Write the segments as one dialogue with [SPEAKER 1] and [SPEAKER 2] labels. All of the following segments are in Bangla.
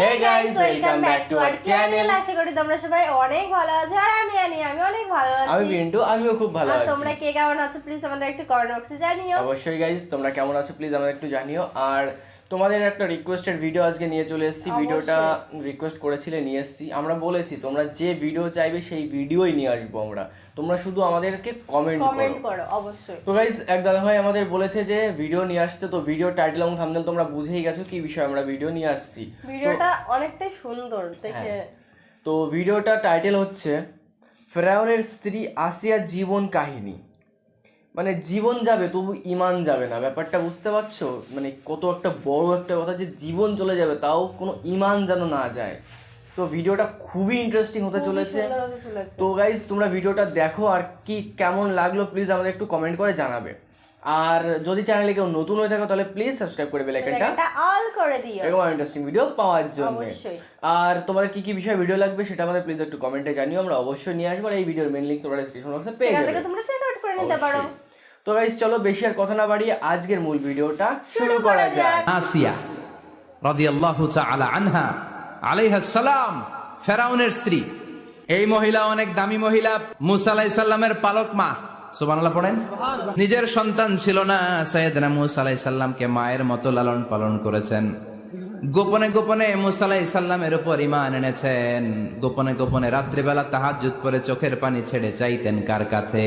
[SPEAKER 1] Hey guys.
[SPEAKER 2] আশা করি তোমরা সবাই অনেক ভালো আছো আর আমি আনি আমি অনেক ভালো
[SPEAKER 1] আমি
[SPEAKER 2] আছি।
[SPEAKER 1] আমিও খুব ভালো আছি।
[SPEAKER 2] তোমরা কে কেমন আছো প্লিজ আমাদের একটু কমেন্ট বক্সে জানিও।
[SPEAKER 1] অবশ্যই গাইস তোমরা কেমন আছো প্লিজ আমাদের একটু জানিও। আর তোমাদের একটা রিকোয়েস্টেড ভিডিও আজকে নিয়ে চলে এসেছি। ভিডিওটা রিকোয়েস্ট করেছিলে নিয়ে এসেছি। আমরা বলেছি তোমরা যে ভিডিও চাইবে সেই ভিডিওই নিয়ে আসব আমরা। তোমরা শুধু আমাদেরকে কমেন্ট
[SPEAKER 2] কমেন্ট
[SPEAKER 1] করো
[SPEAKER 2] অবশ্যই।
[SPEAKER 1] তো গাইজ এক দাদা ভাই আমাদের বলেছে যে ভিডিও নিয়ে আসতে তো ভিডিও টাইটেল এবং থাম্বনেল তোমরা বুঝেই গেছো কি বিষয় আমরা ভিডিও নিয়ে আসছি।
[SPEAKER 2] ভিডিওটা অনেকটাই সুন্দর দেখে
[SPEAKER 1] হ্যাঁ। তো ভিডিওটা টাইটেল হচ্ছে ফেরাউনের স্ত্রী আসিয়ার জীবন কাহিনী। মানে জীবন যাবে তবু ইমান যাবে না। ব্যাপারটা বুঝতে পারছ? মানে কত একটা বড় একটা কথা যে জীবন চলে যাবে তাও কোনো ইমান যেন না যায়। তো ভিডিওটা খুবই ইন্টারেস্টিং হতে চলেছে। তো গাইজ তোমরা ভিডিওটা দেখো আর কি কেমন লাগল প্লিজ আমাদের একটু কমেন্ট করে জানাবে। আর যদি চ্যানেলে কেউ নতুন হয়ে থাকো তাহলে প্লিজ সাবস্ক্রাইব করে বেলাইকনটা
[SPEAKER 2] এটা অল করে দিও।
[SPEAKER 1] এরকম ইন্টারেস্টিং ভিডিও পাওয়ার জন্য। আর তোমাদের কি কি বিষয়ে ভিডিও লাগবে সেটা আমাদের প্লিজ একটু কমেন্টে জানিও আমরা অবশ্যই নিয়ে আসব। আর এই ভিডিওর মেন লিংক তোমরা ডিসক্রিপশন বক্সে পেয়ে যাবে।
[SPEAKER 2] তোমরা চেক আউট করে নিতে পারো।
[SPEAKER 1] তো গাইস চলো বেশি আর কথা না বাড়িয়ে আজকের মূল ভিডিওটা শুরু করা যাক।
[SPEAKER 3] আসিয়া রাদিয়াল্লাহু তাআলা আনহা আলাইহা সালাম ফেরাউনের স্ত্রী। এই মহিলা অনেক দামি মহিলা মুসা আলাইহিস সালামের পালক মা। সুবহানাল্লাহ পড়েন? নিজের সন্তান ছিল না সাইয়েদনা মুসা আলাইহিস সালামকে মায়ের মতো লালন পালন করেছেন। গোপনে গোপনে মুসা আলাইহিস সালামের উপর ঈমান এনেছেন। গোপনে গোপনে রাত্রিবেলা তাহাজ্জুদ পরে চোখের পানি ছেড়ে চাইতেন কার কাছে?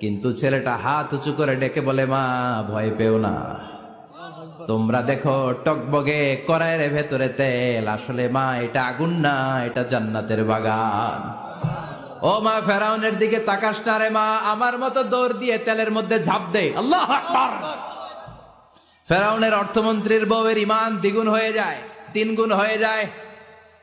[SPEAKER 3] কিন্তু ছেলেটা হাত উঁচু করে ডেকে বলে, মা, ভয় পেও না। তোমরা দেখো, টকবগে কড়াইয়ের ভেতরে তেল। আসলে মা, এটা আগুন না, এটা জান্নাতের বাগান। ও মা, ফেরাউনের দিকে তাকাস না রে মা, আমার মতো দৌড় দিয়ে তেলের মধ্যে ঝাঁপ দে। আল্লাহ ফেরাউনের অর্থমন্ত্রীর বউয়ের ইমান দ্বিগুণ হয়ে যায় তিন গুণ হয়ে যায়।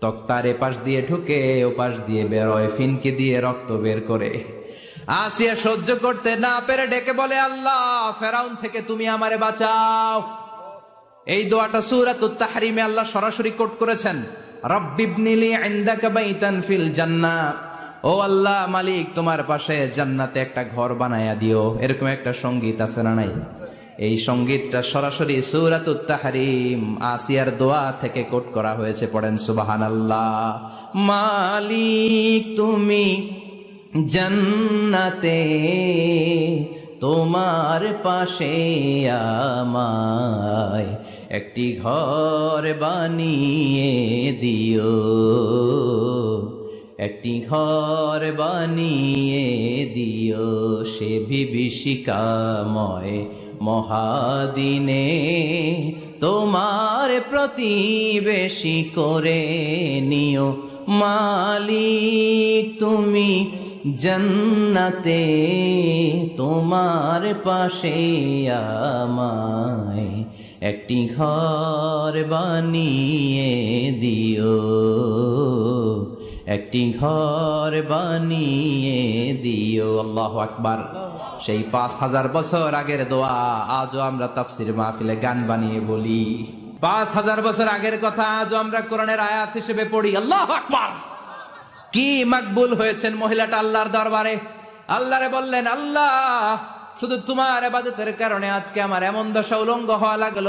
[SPEAKER 3] তক্তার এপাশ দিয়ে ঢুকে ও পাশ দিয়ে বেরোয়, ফিনকে দিয়ে রক্ত বের করে। আসিয়া সহ্য করতে না পেরে ডেকে বলে, আল্লাহ, ফেরাউন থেকে তুমি আমারে বাঁচাও। এই দোয়াটা সূরাতুত তাহরিমে আল্লাহ সরাসরি কোট করেছেন। ও আল্লাহ মালিক, তোমার পাশে জান্নাতে একটা ঘর বানায়া দিও। এরকম একটা সংগীত আছে না নাই? এই সঙ্গীতটা সরাসরি সূরাতুত তাহরিম, আসিয়ার দোয়া থেকে কোট করা হয়েছে, পড়েন সুবাহান আল্লাহ মালিক তুমি জান্নাতে, তোমার পাশে আমায় একটি ঘর বানিয়ে দিও। একটি ঘর বানিয়ে দিও সে বিভীষিকাময় মহাদিনে তোমার প্রতিবেশী করে নিও। মালিক, তুমি জন্নতে তোমার পাশে আমায় একটি ঘর বানিয়ে দিও। একটি ঘর বানিয়ে দিও, আল্লাহ আকবার। সেই পাঁচ হাজার বছর আগের দোয়া, আজও আমরা তাফসির মাহফিলে গান বানিয়ে বলি। পাঁচ হাজার বছর আগের কথা আজও আমরা কোরআনের আয়াত হিসেবে পড়ি, আল্লাহ আকবার। কি মাকবুল হয়েছেন মহিলাটা আল্লাহর দরবারে। আল্লাহরে বললেন, আল্লাহ, শুধু তোমার এবাদতের কারণে আজকে আমার এমন দশা উলঙ্গ হওয়া লাগল।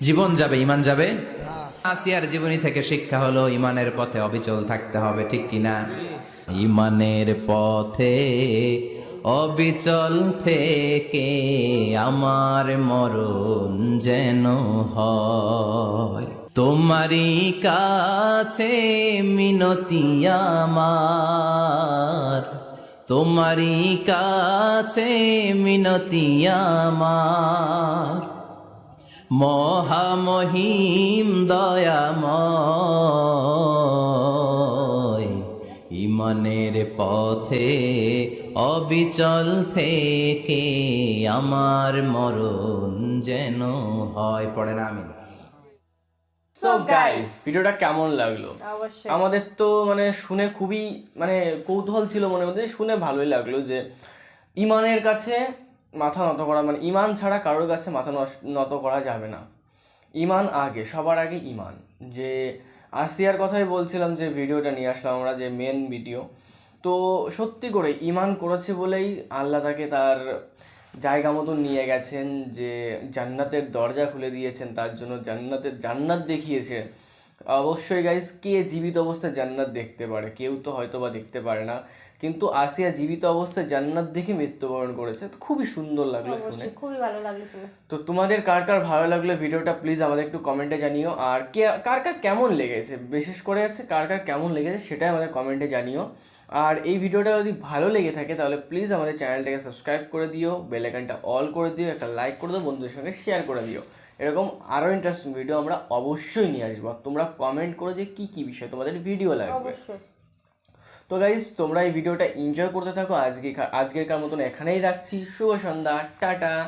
[SPEAKER 3] জীবন যাবে ইমান যাবে? আসিয়ার জীবনী থেকে শিক্ষা হলো ইমানের পথে অবিচল থাকতে হবে ঠিক কিনা ইমানের পথে অবিচল থেকে আমার মরণ যেন হয়। তোমারই কাছে মিনতি আমার। তোমারই কাছে মিনতি আমার। মহামহিম দয়াময়। ইমানের পথে অবিচল থেকে আমার মরণ যেন হয়। পড়ে না আমি।
[SPEAKER 1] সো গাইস ভিডিওটা কেমন লাগল? আমাদের তো মানে শুনে খুবই মানে কৌতূহল ছিল মনের মধ্যে শুনে ভালোই লাগল যে ইমানের কাছে মাথা নত করা মানে ইমান ছাড়া কারোর কাছে মাথা নত করা যাবে না। ইমান আগে, সবার আগে ইমান যে আসিয়ার কথাই বলছিলাম যে ভিডিওটা নিয়ে আসলাম আমরা, যে মেন ভিডিও তো সত্যি করে ইমান করেছে বলেই আল্লাহ তাকে তার জায়গা মতন নিয়ে গেছেন, যে জান্নাতের দরজা খুলে দিয়েছেন, তার জন্য জান্নাতের, জান্নাত দেখিয়েছে। অবশ্যই গাইস কে জীবিত অবস্থায় জান্নাত দেখতে পারে? কেউ তো হয়তো বা দেখতে পারে না। কিন্তু আসিয়া জীবিত অবস্থায় জান্নাত দেখে মৃত্যুবরণ করেছে। তো খুবই সুন্দর লাগল শুনে।
[SPEAKER 2] খুবই ভালো লাগল শুনে।
[SPEAKER 1] তো তোমাদের কার কার ভালো লাগল ভিডিওটা প্লিজ আমাদের একটু কমেন্টে জানিও। আর কে কার কার কেমন লেগেছে? বিশেষ করে হচ্ছে কার কার কেমন লেগেছে সেটাই আমাদের কমেন্টে জানিও। আর এই ভিডিওটা যদি ভালো লেগে থাকে তাহলে প্লিজ আমাদের চ্যানেলটাকে সাবস্ক্রাইব করে দিও বেল আইকনটা অল করে দিও একটা লাইক করে দিও বন্ধুদের সঙ্গে শেয়ার করে দিও। এরকম আরও ইন্টারেস্টিং ভিডিও আমরা অবশ্যই নিয়ে আসব। তোমরা কমেন্ট করো যে কী কী বিষয় তোমাদের ভিডিও লাগবে।
[SPEAKER 2] অবশ্যই।
[SPEAKER 1] তো গাইজ তোমরা এই ভিডিওটা এনজয় করতে থাকো। আজকে আজকের কার মতন এখানেই রাখছি। শুভ সন্ধ্যা। টাটা।